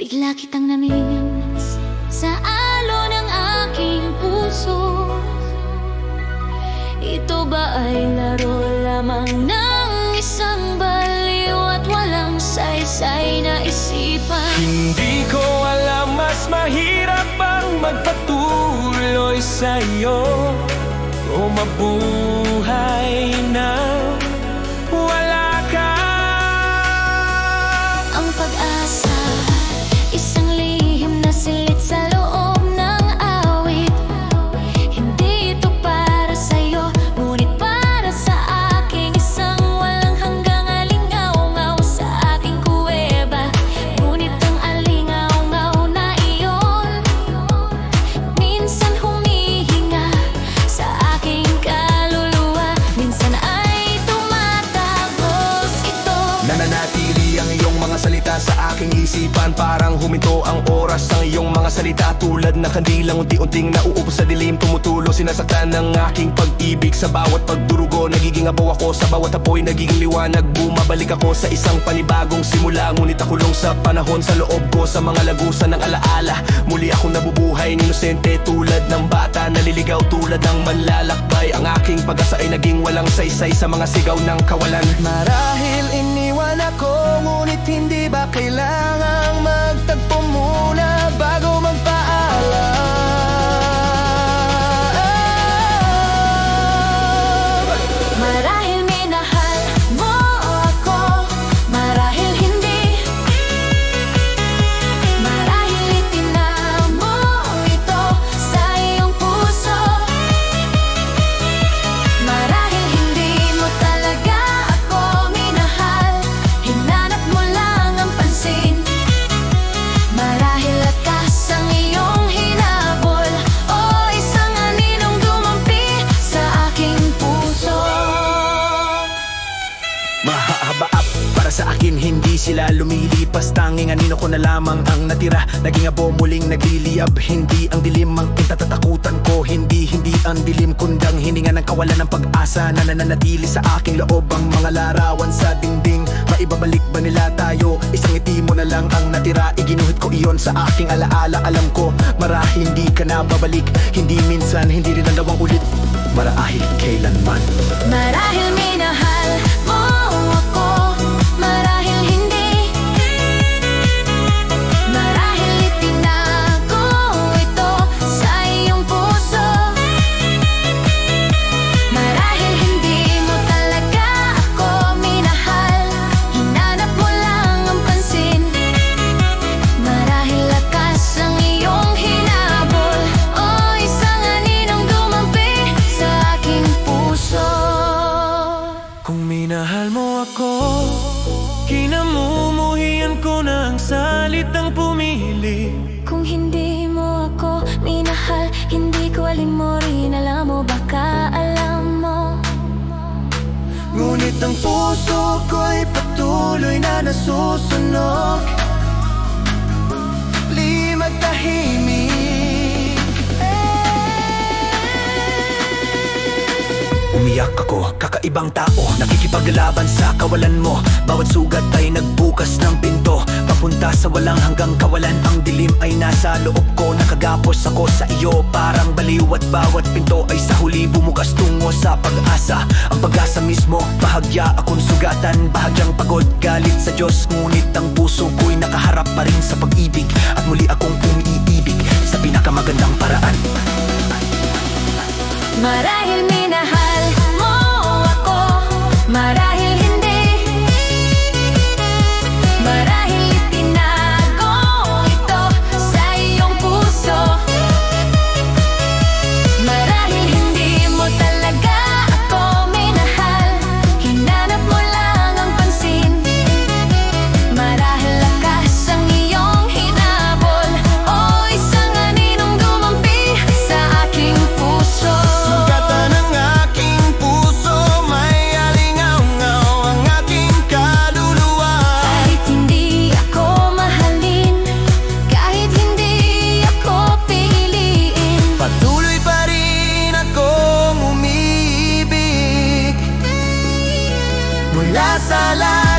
Bigla kitang namimiss Sa alo ng aking puso. Ito ba ay laro lamang ng isang baliw At walang saysay na isipan? Hindi ko alam mas mahirap bang magpatuloy sa'yo? O mabuhay na isipan Parang huminto ang oras ng iyong mga salita. Tulad ng kandilang unti-unting nauubos sa dilim. Tumutulo sinasaktan ng aking pag-ibig. Sa bawat pagdurugo Nagiging abaw ako. Sa bawat apoy Nagiging liwanag. Bumabalik ako sa isang panibagong simula. Ngunit nakulong sa panahon sa loob ko. Sa mga lagusan ng alaala Muli akong nabubuhay Inosente. Tulad ng bata Naliligaw. Tulad ng manlalakbay. Ang aking pag-asa ay naging walang saysay Sa mga sigaw ng kawalan. Marahil iniwan ako Ngunit hindi ba kailangang magtagpo sila lumilipas. Tanging anino ko na lamang ang natira. Naging abo muling nagliliyab. Hindi ang dilim ang kinatatakutan ko. Hindi, hindi ang dilim kundang hininga ng kawalan ng pag-asa Na nananatili sa aking loob. Ang mga larawan sa dingding Maibabalik ba nila tayo? Isang ngiti mo na lang ang natira. Iginuhit ko iyon sa aking alaala. Alam ko marahil hindi ka na babalik. Hindi minsan, hindi rin ang lawang ulit. Marahil kailanman. Marahil minahal mo Alin mo rin alam mo Baka alam mo. Ngunit ang puso ko'y patuloy na nasusunog kakaibang tao. Nakikipaglaban sa kawalan mo. Bawat sugat ay nagbukas ng pinto. Papunta sa walang hanggang kawalan. Ang dilim ay nasa loob ko. Nakagapos ako sa iyo. Parang baliw at bawat pinto ay sa huli Bumukas tungo sa pag-asa. Ang pag-asa mismo, bahagya akong sugatan. Bahagyang pagod, galit sa Diyos. Ngunit ang puso ko'y nakaharap pa rin sa pag-ibig. At muli akong umiibig Sa pinakamagandang paraan. Marahil minahal La sala.